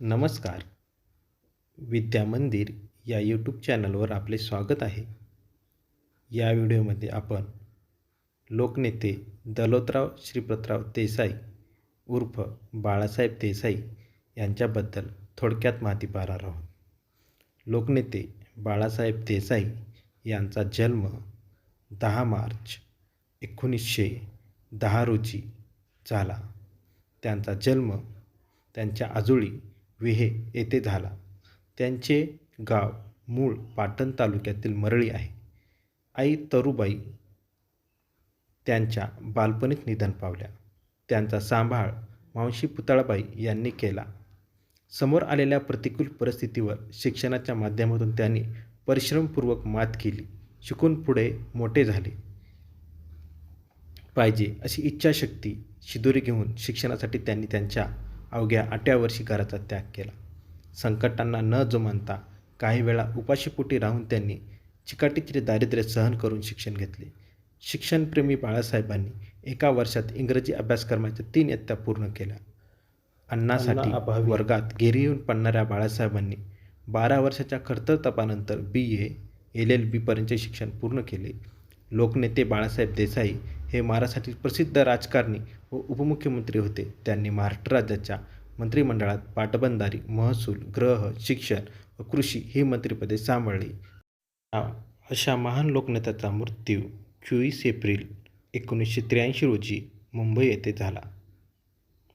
नमस्कार. विद्या मंदिर या यूट्यूब चॅनलवर आपले स्वागत आहे. या व्हिडिओमध्ये आपण लोकनेते दलोतराव श्रीपतराव देसाई उर्फ बाळासाहेब देसाई यांच्याबद्दल थोडक्यात माहिती पाहणार आहोत. लोकनेते बाळासाहेब देसाई यांचा जन्म दहा मार्च एकोणीसशे दहा रोजी झाला. त्यांचा जन्म त्यांच्या आजोळी विहे येथे झाला. त्यांचे गाव मूळ पाटण तालुक्यातील मरळी आहे. आई तरुबाई त्यांच्या बालपणीत निधन पावल्या. त्यांचा सांभाळ मावशी पुतळाबाई यांनी केला. समोर आलेल्या प्रतिकूल परिस्थितीवर शिक्षणाच्या माध्यमातून त्यांनी परिश्रमपूर्वक मात केली. शिकून पुढे मोठे झाले. पाहिजे अशी इच्छाशक्ती शिदोरी घेऊन शिक्षणासाठी त्यांनी त्यांच्या अवघ्या आठव्या वर्षी घराचा त्याग केला. संकटांना न जुमानता काही वेळा उपाशीपोटी राहून त्यांनी चिकाटीचे दारिद्र्य सहन करून शिक्षण घेतले. शिक्षणप्रेमी बाळासाहेबांनी एका वर्षात इंग्रजी अभ्यासक्रमाच्या तीन इयत्ता पूर्ण केल्या. अन्नासाठी अन्नाअभावी वर्गात घेरी येऊन पडणाऱ्या बाळासाहेबांनी बारा वर्षाच्या खडतर तपानंतर बी ए एल एल बीपर्यंतचे शिक्षण पूर्ण केले. लोकनेते बाळासाहेब देसाई हे महाराष्ट्रातील प्रसिद्ध राजकारणी व उपमुख्यमंत्री होते. त्यांनी महाराष्ट्र राज्याच्या मंत्रिमंडळात पाटबंधारी महसूल ग्रह शिक्षण व कृषी ही मंत्रिपदे सांभाळली. अशा महान लोकनेत्याचा मृत्यू चोवीस एप्रिल एकोणीसशे त्र्याऐंशी रोजी मुंबई येथे झाला.